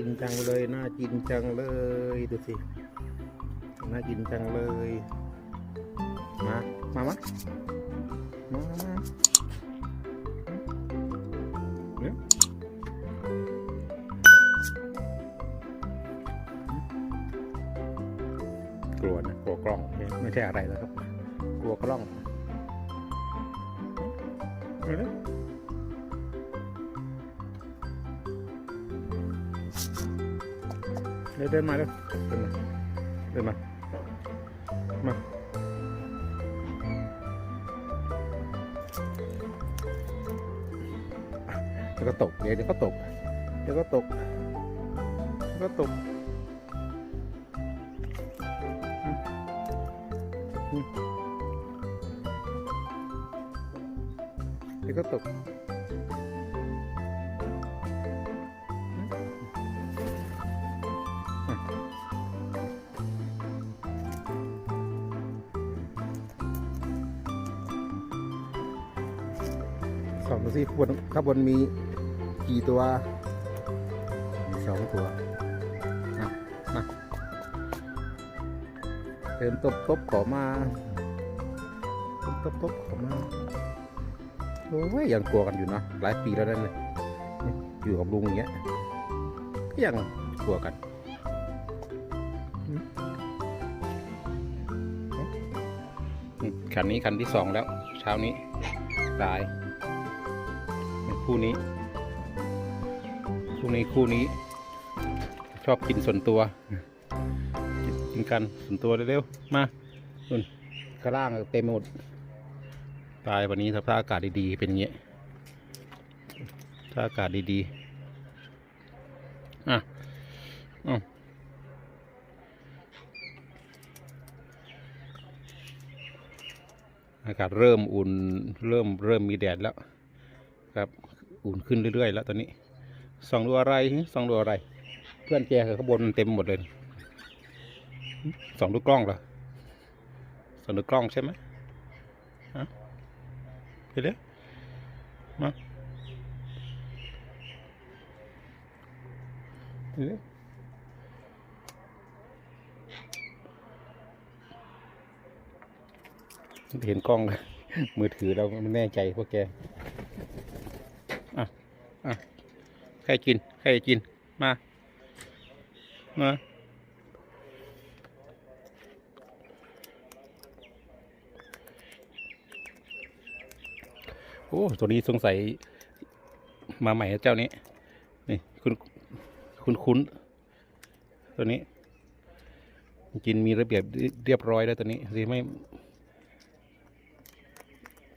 กินจังเลย น่ากินจังเลย ดูสิ น่ากินจังเลย มา มามามาเดี๋ยกลัวนะ กลัวกล้อง ไม่ใช่อะไรแล้วครับ กลัวกล้องเเลยเดี๋ยวเดินมาเร็วเดินมาเดินมามาเดี๋ยวก็ตกเดี๋ยวเดี๋ยวก็ตกเดี๋ยวก็ตกเดี๋ยวก็ตกอืมอืมเดี๋ยวก็ตก สองดูสิข้างบนข้างบนมีกี่ตัวมีสองตัวอะมาเดินตบตบขอมาตบตบตบขอมาโอ้ยยังกลัวกันอยู่นะหลายปีแล้วนั่นเลยอยู่กับลุงอย่างเงี้ยก็ยังกลัวกันคันนี้คันที่สองแล้ว เช้านี้ตาย คู่นี้ คู่นี้คู่นี้ ชอบกินส่วนตัว กินกันส่วนตัวเร็วๆมานุ่นข้างล่างเต็มหมด ตายวันนี้สภาพอากาศดีๆเป็นอย่างเงี้ยถ้าอากาศดีๆอะอืมอากาศเริ่มอุ่น เริ่มเริ่มมีแดดแล้วครับ อุ่นขึ้นเรื่อยๆ แล้วตอนนี้ส่องดูอะไรส่องดูอะไร เพื่อนแกข้างบนมันเต็มหมดเลยส่องดูกล้องเหรอส่องดูกล้องใช่ไหมฮะเดี๋ยวมาเดี๋ยวเห็นกล้องมือถือเราไม่แน่ใจพวกแก ใครกิน ใครกิน มา มา โอ้ ตัวนี้สงสัย มาใหม่เจ้านี้ นี่ คุณ คุณคุ้น ตัวนี้ กินมีระเบียบเรียบร้อยแล้วตัวนี้สิไม่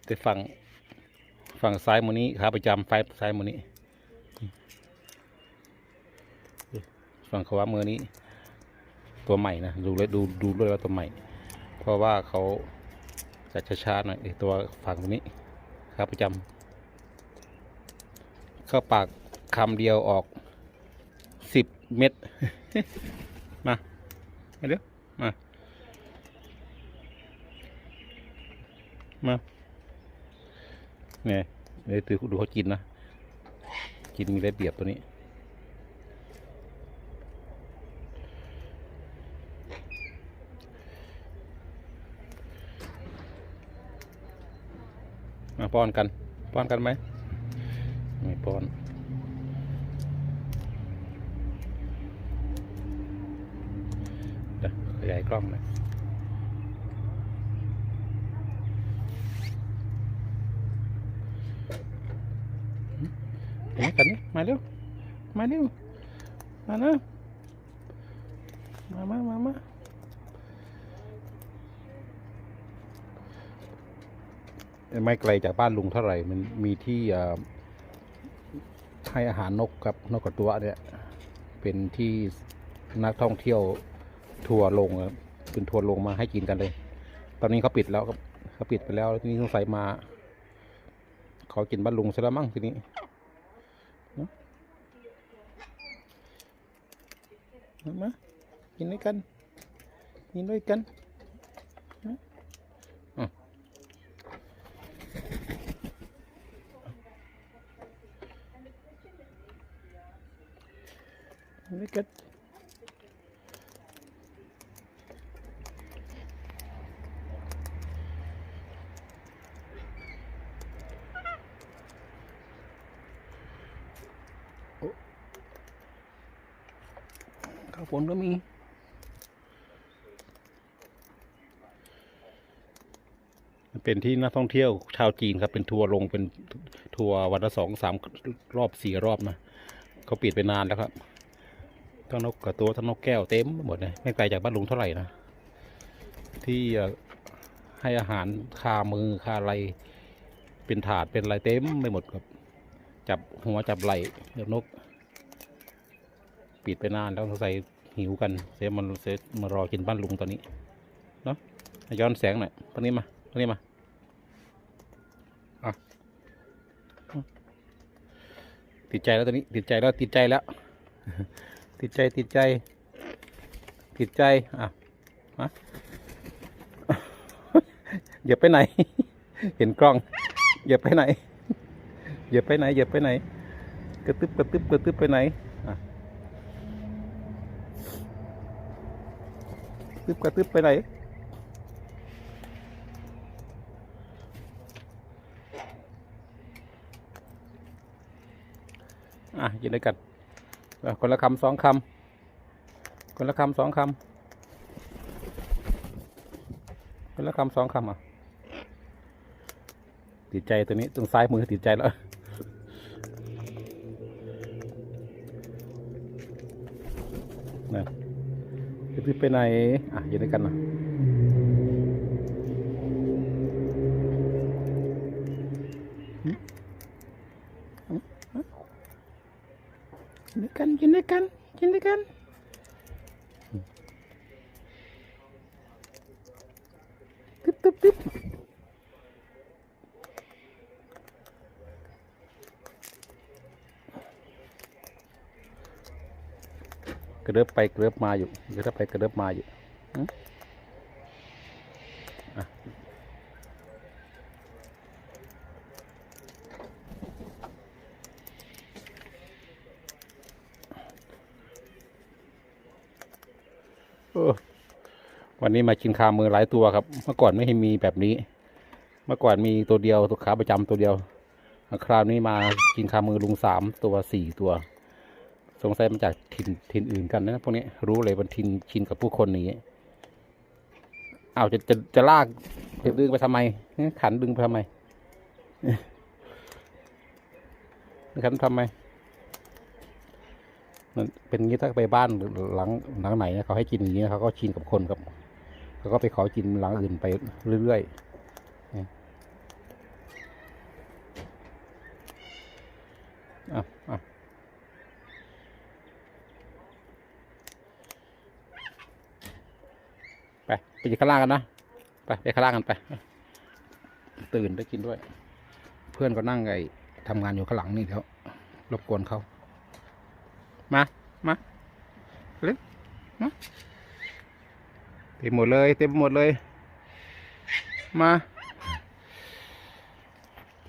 แต่ฝั่งฝั่งซ้ายมือนี้ขาประจำไฟซ้ายมือนี้ ฝั่งขวามือนี้ ตัวใหม่นะดูเลยดูดูเลยว่าตัวใหม่ เพราะว่าเขาจะช้าๆหน่อยไอตัวฝั่งตรงนี้ขาประจำเข้าปากคำเดียวออกสิบเม็ดมามาเดียวมา มาเนี่ยเดี๋ยวดูเขากินนะ กินมีไระเบียบตัวนี้ ป้อนกัน ป้อนกันไหมไม่ป้อนเดี๋ยวขยายกล้องหน่อยเห็นไหมกันนี่มาเร็ว มาเร็ว มานะมามามามา ไม่ไกลจากบ้านลุงเท่าไหร่ มันมีที่ให้อาหารนกกับนกกระตัวเนี่ย เป็นที่นักท่องเที่ยวทัวร์ลงครับเป็นทัวร์ลงมาให้กินกันเลย ตอนนี้เขาปิดแล้วครับเขาปิดไปแล้วทีนี้สงสัยมาเขากินบ้านลุงซะแล้วมั้งทีนี้เนอะมามากินด้วยกันกินด้วยกันนะอะ very good โอ้ข้าวฝนก็มีเป็นที่นักท่องเที่ยวชาวจีนครับ เป็นทัวร์ลงเป็นทัวร์วันละสองสามรอบสี่รอบนะเขาปิดไปนานแล้วครับทั้งนกกระตัวทั้งนกแก้วเต็มไปหมดเลยไม่ไกลจากบ้านลุงเท่าไหร่นะที่ให้อาหารคามือคาอะไรเป็นถาดเป็นอะไรเต็มไปหมดครับ จับหัวจับไหล่เดี๋ยวนก ปิดไปนานแล้วสงสัยหิวกันเสียมันเสียมารอกินบ้านลุงตอนนี้เนาะย้อนแสงหน่อยตอนนี้มาตอนนี้มาอะติดใจแล้วตอนนี้ ติดใจแล้วติดใจแล้ว ติดใจติดใจ ติดใจอะมาอย่าไปไหน เห็นกล้อง อย่าไปไหน อย่าไปไหนอย่าไปไหน กระตึบกระตึบกระตึบไปไหนอะ ตึบกระตึบไปไหนอะยินด้วยกันคนละคำสองคำคนละคำสองคำคนละคำสองคำอะติดใจตัวนี้ตรงซ้ายมือติดใจแล้วนะ จะไปไหนอะอยู่ด้วยกันนะหึหึหึกินด้วยกันกินด้วยกันกินด้วยกันตึ๊บตึ๊บตึ๊บ กระเดิบไปกระเดิบมาอยู่กระเดิบไปกระเดิบมาอยู่วันนี้มากินคามือหลายตัวครับ เมื่อก่อนไม่ให้มีแบบนี้ เมื่อก่อนมีตัวเดียวตัวขาประจำตัวเดียว คราวนี้มากินคามือลุงสามตัวสี่ตัว สงสัยมาจากถิ่นถิ่นอื่นกันนะพวกนี้รู้เลยมันถิ่นชินกับผู้คนนี้อ้าวจะจะจะลากจะดึงไปทำไม ขันดึงไปทำไมขันทำไมมันเป็นงี้ถ้าไปบ้านหลังหลังไหนเขาให้กินอย่างนี้เขาก็ชินกับคนกับเขาก็ไปขอกินหลังอื่นไปเรื่อยๆนี่อะอะ ไปไปอยู่ข้างล่างกันนะไปไปข้างล่างกันไป ตื่นได้กินด้วย เพื่อนก็นั่งไอ้ทำงานอยู่ข้างหลังนี่เดี๋ยวรบกวนเขามามาเร็วมาเต็มหมดเลย เต็มหมดเลย มา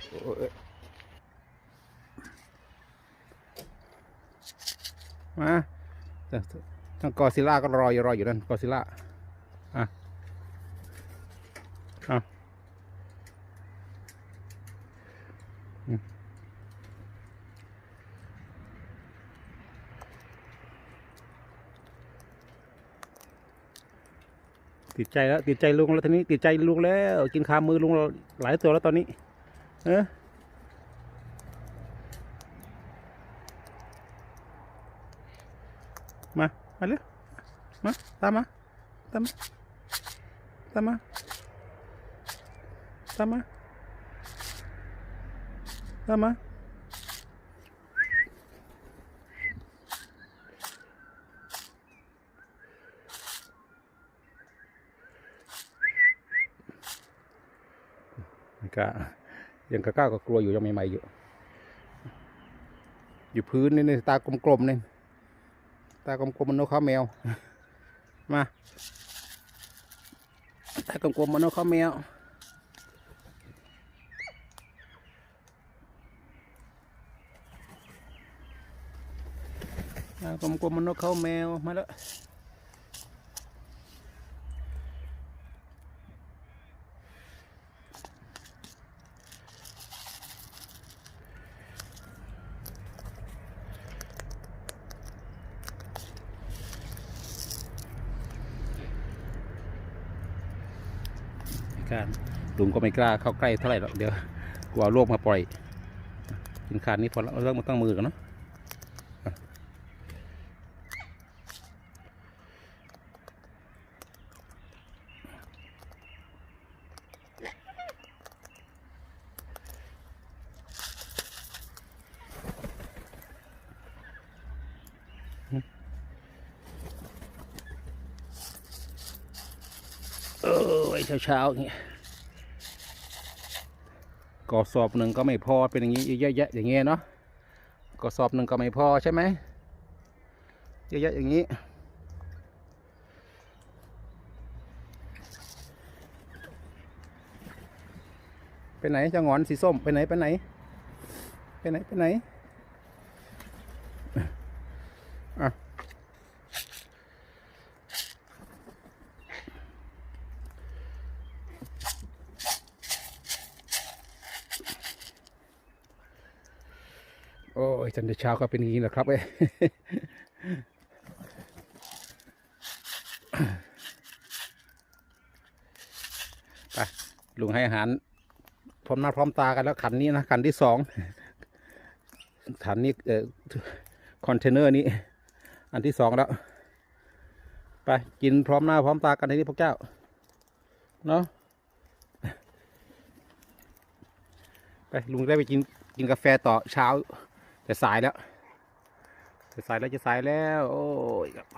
โอ้มาต่ทางกอซิล่าก็รออยู่รออยู่นั่นกอซิล่า อะอะอืม ติดใจแล้วติดใจลุงแล้วทีนี้ติดใจลุงแล้วกินคามือลุงหลายตัวแล้วตอนนี้ เออมามาเร็วมาตามมาตามมาตามมาตามมาตามมา กล้ายังกะกล้าก็กลัวอยู่ยังใหม่ๆอยู่ อยู่พื้นนี่นี่ตากลมๆนี่ตากลมๆมันนกข้าแมว มาตากลมๆมันนกข้าแมวอ่ากลมๆมันนกเขาแมวมาแล้ว การลุงก็ไม่กล้าเข้าใกล้เท่าไหร่หรอกเดี๋ยวกลัวโรคมาปล่อยกินคานนี้พอแล้วเรื่องมันตั้งมือกันเนาะเออไอ้ เช้าๆอย่างเงี้ยกระสอบหนึ่งก็ไม่พอเป็นอย่างนี้เยอะแยะอย่างเงี้ยเนาะกระสอบหนึ่งก็ไม่พอใช่ไหมเยอะแยะอย่างนี้ไปไหนจะงอนสีส้มไปไหนไปไหน ไปไหนไปไหนอะ โอ้ย จันทร์เช้าก็เป็นอย่างนี้แหละครับเอ้ไปลุงให้อาหาร พร้อมหน้าพร้อมตากันแล้วขันนี้นะขันที่สองขันนี้เอ่อคอนเทนเนอร์นี้ อันที่สองแล้ว ไปกินพร้อมหน้าพร้อมตากันทีนี้พวกเจ้า เนาะไปลุงได้ไปกินกินกาแฟต่อเช้า จะสายแล้วจะสายแล้วจะสายแล้ว โอ้ยครับ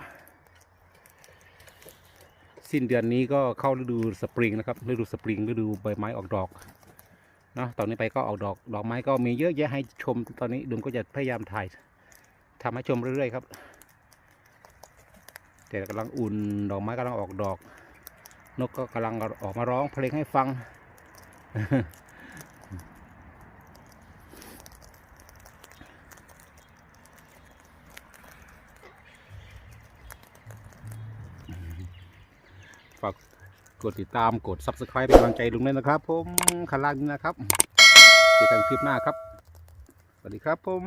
สิ้นเดือนนี้ก็เข้าฤดูสปริงนะครับฤดูสปริงฤดูใบไม้ออกดอกเนาะตอนนี้ไปก็ออกดอกดอกไม้ก็มีเยอะแยะให้ชมตอนนี้ดุมก็จะพยายามถ่ายทำให้ชมเรื่อยๆครับแต่กำลังอุ่นดอกไม้กำลังออกดอก นกก็กำลังออกมาร้องเพลงให้ฟัง กดติดตามกด subscribe เป็นกำลังใจลุงด้วยนะครับ ผมข้างล่างนี้นะครับเจอกันคลิปหน้าครับ สวัสดีครับผม